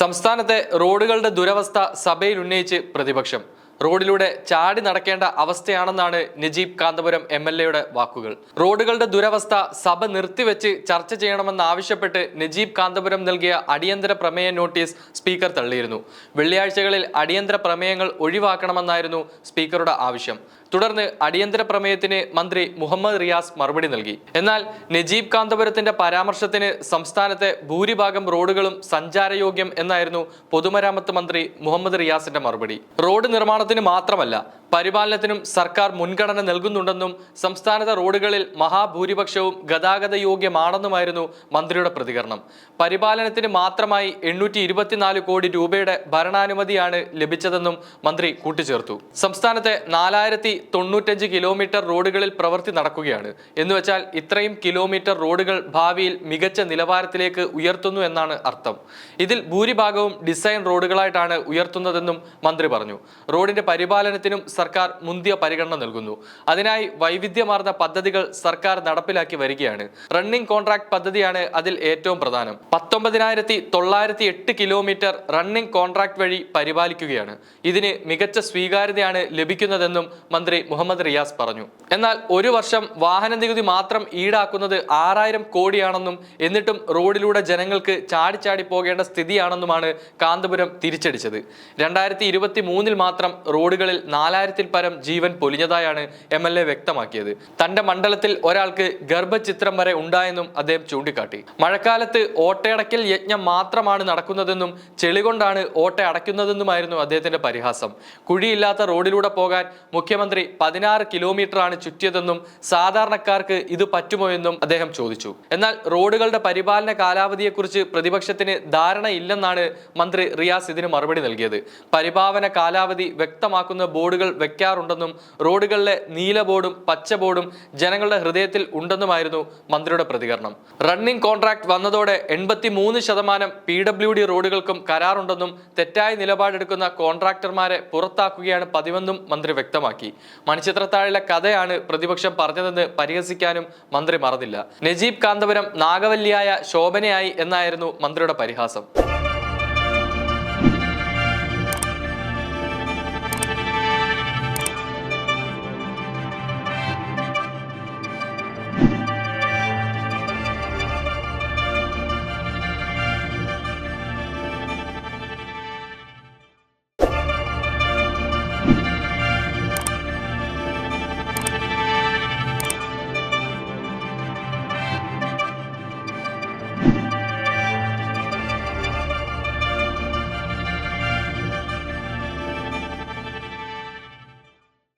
സംസ്ഥാനത്തെ റോഡുകളുടെ ദുരവസ്ഥ സഭയിൽ ഉന്നയിച്ച് പ്രതിപക്ഷം. റോഡിലൂടെ ചാടി നടക്കേണ്ട അവസ്ഥയാണെന്നാണ് നജീബ് കാന്തപുരം എം എൽ എയുടെ വാക്കുകൾ. റോഡുകളുടെ ദുരവസ്ഥ സഭ നിർത്തിവെച്ച് ചർച്ച ചെയ്യണമെന്നാവശ്യപ്പെട്ട് നജീബ് കാന്തപുരം നൽകിയ അടിയന്തര പ്രമേയ നോട്ടീസ് സ്പീക്കർ തള്ളിയിരുന്നു. വെള്ളിയാഴ്ചകളിൽ അടിയന്തര പ്രമേയങ്ങൾ ഒഴിവാക്കണമെന്നായിരുന്നു സ്പീക്കറുടെ ആവശ്യം. തുടർന്ന് അടിയന്തര പ്രമേയത്തിന് മന്ത്രി മുഹമ്മദ് റിയാസ് മറുപടി നൽകി. എന്നാൽ നജീബ് കാന്തപുരത്തിന്റെ പരാമർശത്തിന് സംസ്ഥാനത്തെ ഭൂരിഭാഗം റോഡുകളും സഞ്ചാരയോഗ്യം എന്നായിരുന്നു പൊതുമരാമത്ത് മന്ത്രി മുഹമ്മദ് റിയാസിന്റെ മറുപടി. റോഡ് നിർമ്മാണത്തിന് മാത്രമല്ല പരിപാലനത്തിനും സർക്കാർ മുൻഗണന നൽകുന്നുണ്ടെന്നും സംസ്ഥാനത്തെ റോഡുകളിൽ മഹാഭൂരിപക്ഷവും ഗതാഗത യോഗ്യമാണെന്നുമായിരുന്നു മന്ത്രിയുടെ പ്രതികരണം. പരിപാലനത്തിന് മാത്രമായി എണ്ണൂറ്റി ഇരുപത്തിനാല് കോടി രൂപയുടെ ഭരണാനുമതിയാണ് ലഭിച്ചതെന്നും മന്ത്രി കൂട്ടിച്ചേർത്തു. സംസ്ഥാനത്തെ നാലായിരത്തി തൊണ്ണൂറ്റഞ്ച് കിലോമീറ്റർ റോഡുകളിൽ പ്രവൃത്തി നടക്കുകയാണ്. എന്ന് വെച്ചാൽ ഇത്രയും കിലോമീറ്റർ റോഡുകൾ ഭാവിയിൽ മികച്ച നിലവാരത്തിലേക്ക് ഉയർത്തുന്നു എന്നാണ് അർത്ഥം. ഇതിൽ ഭൂരിഭാഗവും ഡിസൈൻ റോഡുകളായിട്ടാണ് ഉയർത്തുന്നതെന്നും മന്ത്രി പറഞ്ഞു. റോഡിന്റെ പരിപാലനത്തിനും സർക്കാർ മുന്തിയ പരിഗണന നൽകുന്നു. അതിനായി വൈവിധ്യമാർന്ന പദ്ധതികൾ സർക്കാർ നടപ്പിലാക്കി വരികയാണ്. റണ്ണിംഗ് കോൺട്രാക്ട് പദ്ധതിയാണ് അതിൽ ഏറ്റവും പ്രധാനം. പത്തൊമ്പതിനായിരത്തി തൊള്ളായിരത്തി എട്ട് കിലോമീറ്റർ റണ്ണിംഗ് കോൺട്രാക്ട് വഴി പരിപാലിക്കുകയാണ്. ഇതിന് മികച്ച സ്വീകാര്യതയാണ് ലഭിക്കുന്നതെന്നും മന്ത്രി മുഹമ്മദ് റിയാസ് പറഞ്ഞു. എന്നാൽ ഒരു വർഷം വാഹന നികുതി മാത്രം ഈടാക്കുന്നത് ആറായിരം കോടിയാണെന്നും എന്നിട്ടും റോഡിലൂടെ ജനങ്ങൾക്ക് ചാടിച്ചാടി പോകേണ്ട സ്ഥിതിയാണെന്നുമാണ് കാന്തപുരം തിരിച്ചടിച്ചത്. രണ്ടായിരത്തി ഇരുപത്തി മൂന്നിൽ മാത്രം റോഡുകളിൽ നാലായിരത്തിൽ പരം ജീവൻ പൊലിഞ്ഞതായാണ് എം എൽ എ വ്യക്തമാക്കിയത്. തന്റെ മണ്ഡലത്തിൽ ഒരാൾക്ക് ഗർഭചിത്രം വരെ ഉണ്ടായെന്നും അദ്ദേഹം ചൂണ്ടിക്കാട്ടി. മഴക്കാലത്ത് ഓട്ടയടക്കൽ യജ്ഞം മാത്രമാണ് നടക്കുന്നതെന്നും ചെളികൊണ്ടാണ് ഓട്ട അടയ്ക്കുന്നതെന്നുമായിരുന്നു അദ്ദേഹത്തിന്റെ പരിഹാസം. കുഴിയില്ലാത്ത റോഡിലൂടെ പോകാൻ മുഖ്യമന്ത്രി പതിനാറ് കിലോമീറ്ററാണ് ചുറ്റിയതെന്നും സാധാരണക്കാർക്ക് ഇത് പറ്റുമോ എന്നും അദ്ദേഹം ചോദിച്ചു. എന്നാൽ റോഡുകളുടെ പരിപാലന കാലാവധിയെക്കുറിച്ച് പ്രതിപക്ഷത്തിന് ധാരണയില്ലെന്നാണ് മന്ത്രി റിയാസ് ഇതിന് മറുപടി നൽകിയത്. പരിപാവന കാലാവധി വ്യക്തമാക്കുന്ന ബോർഡുകൾ വെക്കാറുണ്ടെന്നും റോഡുകളിലെ നീല ബോർഡും പച്ച ബോർഡും ജനങ്ങളുടെ ഹൃദയത്തിൽ ഉണ്ടെന്നുമായിരുന്നു മന്ത്രിയുടെ പ്രതികരണം. റണ്ണിംഗ് കോൺട്രാക്ട് വന്നതോടെ എൺപത്തി മൂന്ന് ശതമാനം പി ഡബ്ല്യു ഡി റോഡുകൾക്കും കരാറുണ്ടെന്നും തെറ്റായ നിലപാടെടുക്കുന്ന കോൺട്രാക്ടർമാരെ പുറത്താക്കുകയാണ് പതിവെന്നും മന്ത്രി വ്യക്തമാക്കി. മണിച്ചിത്രത്താഴിലെ കഥയാണ് പ്രതിപക്ഷം പറഞ്ഞതെന്ന് പരിഹസിക്കാനും മന്ത്രി മറന്നില്ല. നജീബ് കാന്തപുരം നാഗവല്ലിയായ ശോഭനയായി എന്നായിരുന്നു മന്ത്രിയുടെ പരിഹാസം.